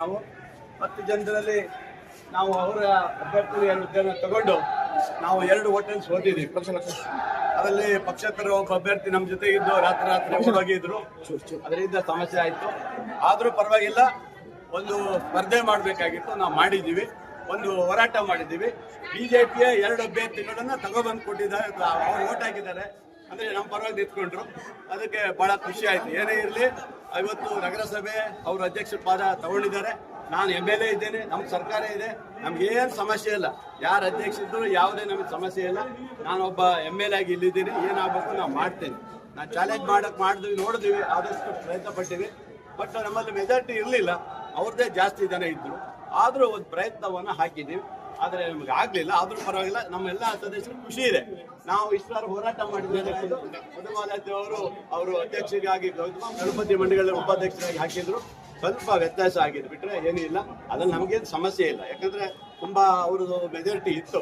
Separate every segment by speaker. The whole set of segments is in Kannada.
Speaker 1: ನಾವು ಹತ್ತು ಜನರಲ್ಲಿ ನಾವು ಅವರ ಅಭ್ಯರ್ಥಿಯನ್ನು ತಗೊಂಡು ನಾವು ಎರಡು ಹೋಟೆಲ್ ಸೋತಿದ್ದೀವಿ. ಅದರಲ್ಲಿ ಪಕ್ಷೇತರ ಒಬ್ಬ ಅಭ್ಯರ್ಥಿ ನಮ್ಮ ಜೊತೆ ಇದ್ದು ರಾತ್ರಿ ರಾತ್ರಿ ಹೋಗಿದ್ರು ಅದರಿಂದ ಸಮಸ್ಯೆ ಆಯಿತು. ಆದರೂ ಪರವಾಗಿಲ್ಲ ಒಂದು ಸ್ಪರ್ಧೆ ಮಾಡಬೇಕಾಗಿತ್ತು. ನಾವು ಮಾಡಿದ್ದೀವಿ. ಒಂದು ಹೋರಾಟ ಮಾಡಿದ್ದೀವಿ. ಬಿಜೆಪಿಯ ಎರಡು ಅಭ್ಯರ್ಥಿಗಳನ್ನ ತಗೊಬಂದು ಕೊಟ್ಟಿದ್ದಾರೆ ಅವ್ರು ಓಟ್ ಹಾಕಿದ್ದಾರೆ. ಅಂದ್ರೆ ನಮ್ಮ ಪರವಾಗಿ ನಿಂತ್ಕೊಂಡ್ರು. ಅದಕ್ಕೆ ಬಹಳ ಖುಷಿ ಆಯ್ತು. ಏನೇ ಇರಲಿ ಇವತ್ತು ನಗರಸಭೆ ಅವ್ರ ಅಧ್ಯಕ್ಷರ ಪಾದ ತಗೊಂಡಿದ್ದಾರೆ. ನಾನು ಎಂ ಎಲ್ ಎ ಇದ್ದೇನೆ ನಮ್ಮ ಸರ್ಕಾರ ಇದೆ. ನಮ್ಗೆ ಏನು ಸಮಸ್ಯೆ ಇಲ್ಲ. ಯಾರು ಅಧ್ಯಕ್ಷ ಇದ್ರು ಯಾವುದೇ ನಮಗೆ ಸಮಸ್ಯೆ ಇಲ್ಲ. ನಾನೊಬ್ಬ ಎಂ ಎಲ್ ಎ ಆಗಿ ಇಲ್ಲಿದ್ದೀನಿ. ಏನಾಗಬೇಕು ನಾವು ಮಾಡ್ತೇನೆ. ನಾನು ಚಾಲೆಂಜ್ ಮಾಡಕ್ ಮಾಡಿದ್ವಿ, ನೋಡಿದ್ವಿ, ಆದಷ್ಟು ಪ್ರಯತ್ನ ಪಟ್ಟಿವಿ. ಬಟ್ ನಮ್ಮಲ್ಲಿ ಮೆಜಾರಿಟಿ ಇರಲಿಲ್ಲ. ಅವ್ರದ್ದೇ ಜಾಸ್ತಿ ಜನ ಇದ್ರು. ಆದರೂ ಒಂದು ಪ್ರಯತ್ನವನ್ನು ಹಾಕಿದ್ದೀವಿ ಆದರೆ ನಮಗೆ ಆಗಲಿಲ್ಲ. ಆದರೂ ಪರವಾಗಿಲ್ಲ, ನಮ್ಮೆಲ್ಲ ಸದಸ್ಯರು ಖುಷಿ ಇದೆ. ನಾವು ಇಷ್ಟರ ಹೋರಾಟ ಮಾಡಿದ್ದೇವೆ ಅವರು ಅವರು ಅಧ್ಯಕ್ಷರಿಗಾಗಿ ಗೌತಮ ಗಣಪತಿ ಮಂಡಳಿಗಳ ಉಪಾಧ್ಯಕ್ಷರಾಗಿ ಹಾಕಿದ್ರು. ಸ್ವಲ್ಪ ವ್ಯತ್ಯಾಸ ಆಗಿದೆ. ಬಿಟ್ಟರೆ ಏನೂ ಇಲ್ಲ. ಅದ್ರಲ್ಲಿ ನಮಗೇನು ಸಮಸ್ಯೆ ಇಲ್ಲ. ಯಾಕಂದ್ರೆ ತುಂಬಾ ಅವ್ರದ್ದು ಮೆಜಾರಿಟಿ ಇತ್ತು.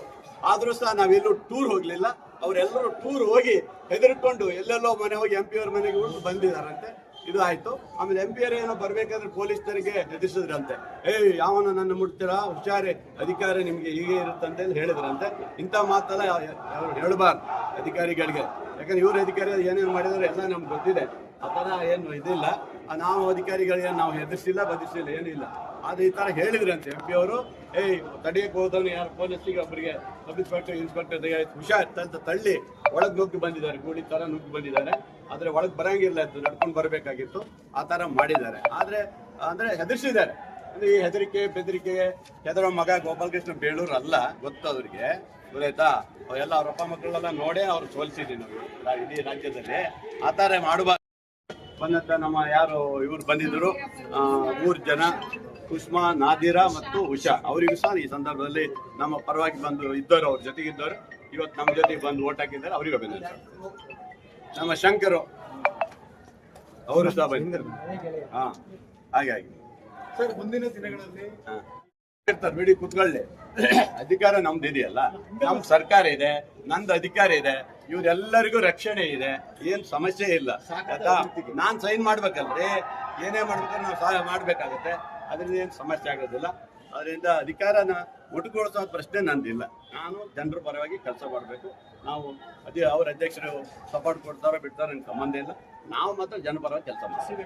Speaker 1: ಆದರೂ ಸಹ ನಾವೆಲ್ಲೂ ಟೂರ್ ಹೋಗಲಿಲ್ಲ. ಅವರೆಲ್ಲರೂ ಟೂರ್ ಹೋಗಿ ಹೆದರ್ಕೊಂಡು ಎಲ್ಲೆಲ್ಲೋ ಮನೆ ಹೋಗಿ ಎಂ ಪಿ ಅವ್ರ ಮನೆಗೆ ಹೋಗಿ ಬಂದಿದ್ದಾರಂತೆ. ಇದು ಆಯ್ತು ಆಮೇಲೆ ಎಂ ಪಿ ಏನೋ ಬರ್ಬೇಕಾದ್ರೆ ಪೊಲೀಸರಿಗೆ ಎದುರಿಸಿದ್ರಂತೆ ಏಯ್, ಯಾವನ ನನ್ನ ಮುಟ್ತೀರಾ? ಹುಷಾರಿ, ಅಧಿಕಾರಿ ನಿಮ್ಗೆ ಹೀಗೆ ಇರುತ್ತಂತೆ ಹೇಳಿದ್ರಂತೆ. ಇಂಥ ಮಾತೆಲ್ಲ ಹೇಳಬಾರ್ದು ಅಧಿಕಾರಿಗಳಿಗೆ. ಯಾಕಂದ್ರೆ ಇವ್ರ ಅಧಿಕಾರಿ ಏನೇನು ಮಾಡಿದಾರೆ ಎಲ್ಲ ನಮ್ಗೆ ಗೊತ್ತಿದೆ. ಆ ಥರ ಏನು ಇದಿಲ್ಲ. ನಾವು ಅಧಿಕಾರಿಗಳಿಗೆ ನಾವು ಎದುರಿಸಿಲ್ಲ ಬದಿಸಿಲ್ಲ ಏನಿಲ್ಲ ಆದ್ರೆ ಈ ಥರ ಹೇಳಿದ್ರಂತೆ ಎಂ ಪಿ ಅವರು. ಏಯ್, ತಡೆಯಕ್ಕೆ ಹೋದವನು ಯಾರು? ಪೊಲೀಸಿಗೆ ಒಬ್ಬರಿಗೆ ಸಬ್ ಇನ್ಸ್ಪೆಕ್ಟರ್ ಇನ್ಸ್ಪೆಕ್ಟರ್ ಹುಷಾರ್ ಅಂತ ತಳ್ಳಿ. ಒಳಗೆ ನುಗ್ಗಿ ಬಂದಿದ್ದಾರೆ, ಗೂಳಿ ತರ ನುಗ್ಗಿ ಬಂದಿದ್ದಾರೆ. ಆದ್ರೆ ಒಳಗೆ ಬರಂಗಿಲ್ಲ ಇತ್ತು ನಡ್ಕೊಂಡು ಬರಬೇಕಾಗಿತ್ತು. ಆ ತರ ಮಾಡಿದ್ದಾರೆ. ಆದ್ರೆ, ಅಂದ್ರೆ ಹೆದರ್ಸಿದ್ದಾರೆ. ಅಂದ್ರೆ ಈ ಹೆದರಿಕೆ, ಬೆದರಿಕೆ, ಹೆದರೋ ಮಗ ಗೋಪಾಲಕೃಷ್ಣ ಬೇಳೂರು ಅಲ್ಲ, ಗೊತ್ತು ಅವ್ರಿಗೆ. ಗೊತ್ತಾಯ್ತಾ? ಎಲ್ಲ ಅವ್ರ ಅಪ್ಪ ಮಕ್ಕಳೆಲ್ಲ ನೋಡೇ ಅವ್ರು ಸೋಲ್ಸಿದ್ವಿ ನಾವು ಇಡೀ ರಾಜ್ಯದಲ್ಲಿ ಆ ತರ ಮಾಡಬಾರ್ದು ಬಂದಂತ ನಮ್ಮ ಯಾರು ಇವ್ರು ಬಂದಿದ್ರು? ಮೂರು ಜನ. ಕುಷ್ಮಾ ನಾದಿರಾ ಮತ್ತು ಉಷಾ. ಅವರಿಗೂ ಸಹ ಈ ಸಂದರ್ಭದಲ್ಲಿ ನಮ್ಮ ಪರವಾಗಿ ಬಂದು ಇದ್ದರು ಅವ್ರ ಜೊತೆಗಿದ್ದರು. ಇವತ್ತು ನಮ್ಮ ಜೊತೆ ಬಂದು ಓಟ್ ಹಾಕಿದ್ದಾರೆ ಅವರಿಗೂ ಅಭಿನಂದನೆ. ನಮ್ಮ ಶಂಕರು ಅವರು ಸಹ ಬಂದಿದ್ದಾರೆ ಹಾ ಹಾಗೆ ಹಾಗೆ.
Speaker 2: ಸರ್ ಮುಂದಿನ ದಿನಗಳಲ್ಲಿ.
Speaker 1: ಇರ್ತಾರೆ ಬಿಡಿ ಕುತ್ಕೊಳ್ಳಿ. ಅಧಿಕಾರ ನಮ್ದು ಇದೆಯಲ್ಲ. ನಮ್ ಸರ್ಕಾರ ಇದೆ ನಂದು ಅಧಿಕಾರ ಇದೆ. ಇವ್ರೆಲ್ಲರಿಗೂ ರಕ್ಷಣೆ ಇದೆ. ಏನ್ ಸಮಸ್ಯೆ ಇಲ್ಲ. ಆಯ್ತಾ? ನಾನ್ ಸೈನ್ ಮಾಡ್ಬೇಕಲ್ರಿ. ಏನೇ ಮಾಡ್ಬೇಕಾದ್ರೆ ನಾವು ಸಹಾಯ ಮಾಡ್ಬೇಕಾಗತ್ತೆ. ಅದರಿಂದ ಏನು ಸಮಸ್ಯೆ ಆಗೋದಿಲ್ಲ. ಅದರಿಂದ ಅಧಿಕಾರನ ಒಟ್ಟುಗೊಳಿಸೋ ಪ್ರಶ್ನೆ ನಂದಿಲ್ಲ. ನಾನು ಜನರ ಪರವಾಗಿ ಕೆಲಸ ಮಾಡಬೇಕು. ನಾವು ಅದೇ ಅವ್ರ ಅಧ್ಯಕ್ಷರು ಸಪೋರ್ಟ್ ಕೊಡ್ತಾರೋ ಬಿಡ್ತಾರೋ ನನಗೆ ಸಂಬಂಧ ಇಲ್ಲ. ನಾವು ಮಾತ್ರ ಜನಪರವಾಗಿ ಕೆಲಸ ಮಾಡ್ತೀವಿ.